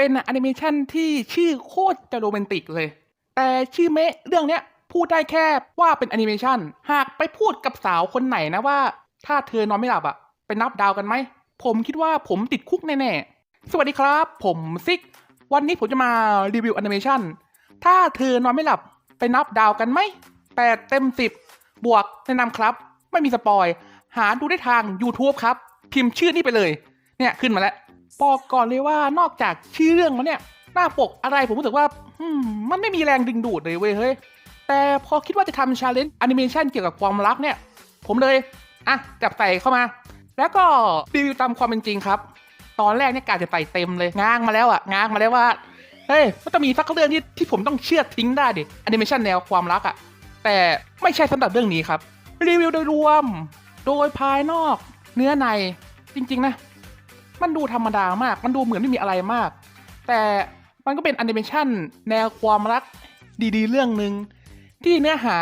เป็นแอนิเมชันที่ชื่อโคตรจะโรแมนติกเลย แต่ชื่อเมะเรื่องเนี้ยพูดได้แค่ว่าเป็นแอนิเมชันหากไปพูดกับสาวคนไหนนะว่า ถ้าเธอนอนไม่หลับอะไปนับดาวกันไหม ผมคิดว่าผมติดคุกแน่ๆ สวัสดีครับ ผมซิก วันนี้ผมจะมารีวิวแอนิเมชันถ้าเธอนอนไม่หลับไปนับดาวกันไหมแปดเต็มสิบบวกแนะนำครับ ไม่มีสปอย หาดูได้ทาง YouTube ครับ พิมพ์ชื่อนี่ไปเลย เนี่ยขึ้นมาแล้ว บอกก่อนเลยว่านอกจากชื่อเรื่องมันเนี่ยหน้าปกอะไรผมรู้สึกว่ามมันไม่มีแรงดึงดูดเลยเว้ยเฮ้ยแต่พอคิดว่าจะทำชาเลนจ์แอนิเมชันเกี่ยวกับความรักเนี่ย ผมเลยอะจับใส่เข้ามา แล้วก็รีวิวตามความเป็นจริงครับ ตอนแรกเนี่ยกาจะใส่เต็มเลยง้างมาแล้วอะง้างมาแล้วว่าเฮ้ยมันต้องมีสักเรื่องที่ที่ผมต้องเชื่อทิ้งได้ดิแอนิเมชันแนวความรักอะแต่ไม่ใช่สำหรับเรื่องนี้ครับ รีวิวโดยรวม โดยภายนอก เนื้อในจริง ๆ นะ มันดูธรรมดามาก มันดูเหมือนไม่มีอะไรมาก แต่มันก็เป็นแอนิเมชันแนวความรักดีๆ เรื่องหนึ่งที่เนื้อหา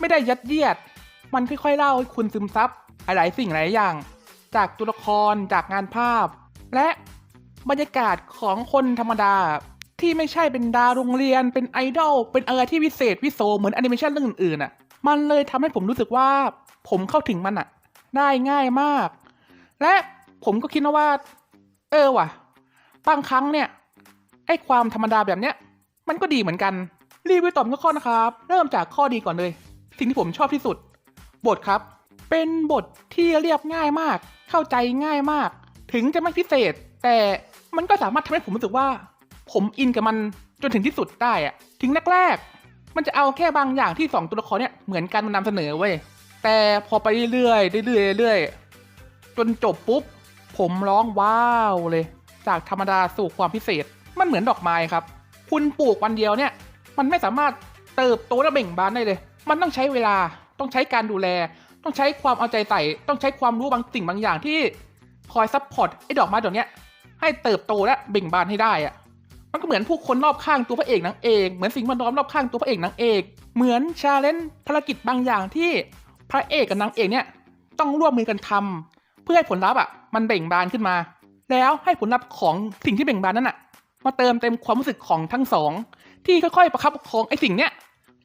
ไม่ได้ยัดเยียด มันค่อยๆเล่าให้คุณซึมซับหลายๆสิ่งหลายอย่าง จากตัวละครจากงานภาพ และบรรยากาศของคนธรรมดาที่ไม่ใช่เป็นดาวโรงเรียนเป็นไอดอลเป็นอะไรที่วิเศษวิโสเหมือนแอนิเมชันเรื่องอื่นๆอะ มันเลยทำให้ผมรู้สึกว่าผมเข้าถึงมันอะ ได้ง่ายมาก และ ผมก็คิดนะว่า เออว่ะบางครั้งเนี่ย ไอ้ความธรรมดาแบบเนี้ย มันก็ดีเหมือนกัน รีวิวตอบทุกข้อนะครับ เริ่มจากข้อดีก่อนเลย สิ่งที่ผมชอบที่สุด บทครับ เป็นบทที่เรียบง่ายมาก เข้าใจง่ายมาก ถึงจะไม่พิเศษ แต่มันก็สามารถทำให้ผมรู้สึกว่า ผมอินกับมันจนถึงที่สุดได้อะถึงแรกๆมันจะเอาแค่บางอย่างที่สองตัวละครเนี่ยเหมือนกันมานำเสนอเว้ยแต่พอไปเรื่อยๆเรื่อยๆเรื่อยๆจนจบปุ๊บ ผมร้องว้าวเลย จากธรรมดาสู่ความพิเศษ มันเหมือนดอกไม้ครับ คุณปลูกวันเดียวเนี่ย มันไม่สามารถเติบโตและเบ่งบานได้เลย มันต้องใช้เวลา ต้องใช้การดูแล ต้องใช้ความเอาใจใส่ ต้องใช้ความรู้บางสิ่งบางอย่างที่คอยซัพพอร์ตไอ้ดอกไม้ดอกเนี้ย ให้เติบโตและเบ่งบานให้ได้อะมันก็เหมือนผู้คนรอบข้างตัวพระเอกนางเอก เหมือนสิ่งแวดล้อมรอบข้างตัวพระเอกนางเอก เหมือนชาเลนจ์ภารกิจบางอย่างที่พระเอกกับนางเอกเนี่ยต้องร่วมมือกันทำ เพื่อให้ผลลัพธ์อะมันเบ่งบานขึ้นมา แล้วให้ผลลัพธ์ของสิ่งที่เบ่งบานนั้นอะ มาเติมเต็มความรู้สึกของทั้งสอง ที่ค่อยๆประคับประคองไอ้สิ่งเนี้ย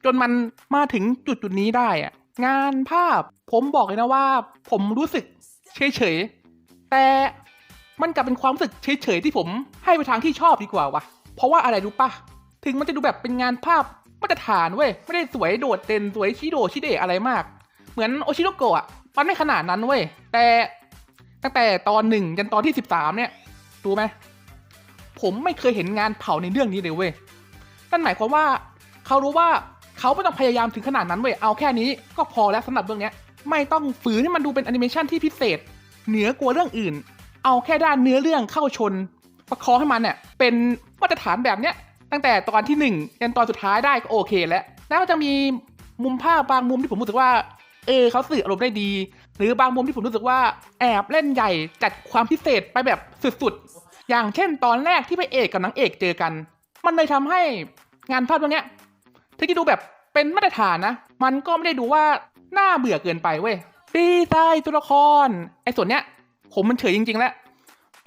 จนมันมาถึงจุดจุดๆนี้ได้อะ งานภาพผมบอกเลยนะว่า ผมรู้สึกเฉยๆแต่มันกลับเป็นความรู้สึกเฉยๆที่ผมให้ไปทางที่ชอบดีกว่าวะเพราะว่าอะไรรู้ปะถึงมันจะดูแบบเป็นงานภาพมาตรฐานเว้ยไม่ได้สวยโดดเด่นสวยชิโดชิเดะอะไรมาก เหมือนโอชิโนโกะอะมันไม่ขนาดนั้นเว้ยแต่ ตั้งแต่ตอนหนึ่งจนตอนที่สิบสามเนี่ยรู้ไหมผมไม่เคยเห็นงานเผาในเรื่องนี้เลยเว้ยนั่นหมายความว่าเขารู้ว่าเขาไม่ต้องพยายามถึงขนาดนั้นเว้ยเอาแค่นี้ก็พอแล้วสำหรับเรื่องเนี้ย ไม่ต้องฝืนให้มันดูเป็นแอนิเมชันที่พิเศษ เหนือกว่าเรื่องอื่น เอาแค่ด้านเนื้อเรื่องเข้าชน ประคองให้มันเนี่ยเป็นมาตรฐานแบบเนี้ยตั้งแต่ตอนที่หนึ่งยันตอนสุดท้ายได้ก็โอเคแล้ว แล้วจะมีมุมภาพบางมุมที่ผมรู้สึกว่า เออเขาสื่ออารมณ์ได้ดี หรือบางมุมที่ผมรู้สึกว่าแอบเล่นใหญ่จัดความพิเศษไปแบบสุดๆ อย่างเช่นตอนแรกที่พระเอกกับนางเอกเจอกัน มันเลยทำให้งานภาพตรงเนี้ยถึงจะดูแบบเป็นมาตรฐานนะ มันก็ไม่ได้ดูว่าน่าเบื่อเกินไปเว้ยดีไซน์ตัวละคร ไอ้ส่วนเนี้ย ผมมันเฉยจริง ๆ แล้ว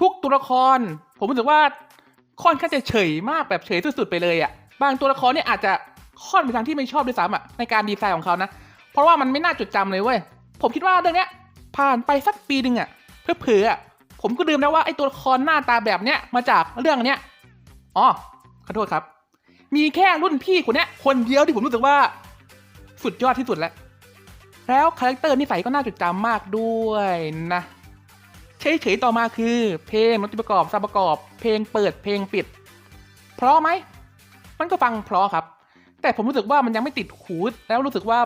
ทุกตัวละคร ผมรู้สึกว่าค่อนข้างจะเฉยมากแบบเฉยสุดๆไปเลยอะ่ะ บางตัวละครเนี่ยอาจจะค่อนไปทางที่ไม่ชอบด้วยซ้ำอะ่ะในการดีไซน์ของเขานะ เพราะว่ามันไม่น่าจดจำเลยเว้ย ผมคิดว่าเรื่องเนี้ย ผ่านไปสักปีหนึ่งอะเพื่อเผื่อๆผมก็ลืมแล้วว่าไอ้ตัวละครหน้าตาแบบเนี้ยมาจากเรื่องเนี้ยอ๋อขอโทษครับ มีแค่รุ่นพี่คนเนี้ย คนเดียวที่ผมรู้สึกว่า สุดยอดที่สุดแล้ว แล้วคาแรคเตอร์นิสัยก็น่าจดจำมากด้วยนะเฉยๆต่อมาคือ เพลงดนตรีประกอบซาประกอบ เพลงเปิดเพลงปิด เพราะไหมมันก็ฟังเพราะครับ แต่ผมรู้สึกว่ามันยังไม่ติดหูแล้วรู้สึกว่า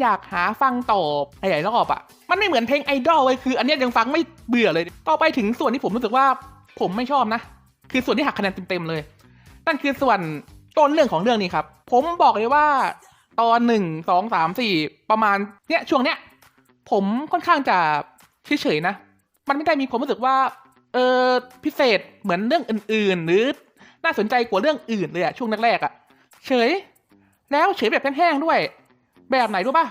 อยากหาฟังต่อหลายๆรอบอะมันไม่เหมือนเพลงไอดอลเลยคือ อันเนี้ยยังฟังไม่เบื่อเลย ต่อไปถึงส่วนที่ผมรู้สึกว่าผมไม่ชอบนะ คือส่วนที่หักคะแนนเต็มๆเลย นั่นคือส่วนต้นเรื่องของเรื่องนี้ครับ ผมบอกเลยว่า ตอนหนึ่งสองสามสี่ประมาณเนี้ยช่วงเนี้ยผมค่อนข้างจะเฉยๆนะ มันไม่ได้มีความรู้สึกว่า เออพิเศษเหมือนเรื่องอื่น ๆ หรือน่าสนใจกว่าเรื่องอื่นเลยอะช่วงแรกๆอะเฉย แล้วเฉยแบบแห้งๆด้วย แบบไหนรู้ป่ะ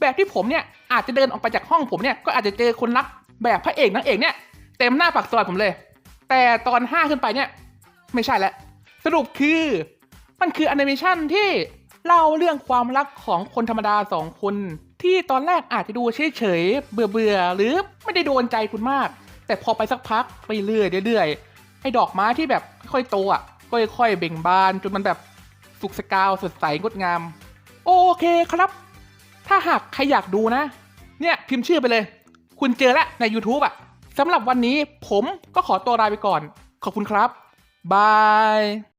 แบบที่ผมเนี่ยอาจจะเดินออกไปจากห้องผมเนี่ยก็อาจจะเจอคนรักแบบพระเอกนางเอกเนี่ยเต็มหน้าปากซอยผมเลย แต่ตอนห้าขึ้นไปเนี่ย ไม่ใช่แล้วสรุปคือมันคือแอนิเมชันที่เล่าเรื่องความรักของคนธรรมดาสองคน ที่ตอนแรกอาจจะดูเฉยๆเบื่อๆหรือไม่ได้โดนใจคุณมาก แต่พอไปสักพักไปเรื่อยเรื่อยไอ้ดอกไม้ที่แบบค่อยๆโตอะก็ค่อยๆเบ่งบานจนมันแบบสุกสกาวสดใสงดงาม โอเคครับ ถ้าหากใครอยากดูนะ เนี่ยพิมพ์ชื่อไปเลย คุณเจอแล้วใน YouTube อะสำหรับวันนี้ผมก็ขอตัวลาไปก่อน ขอบคุณครับ บาย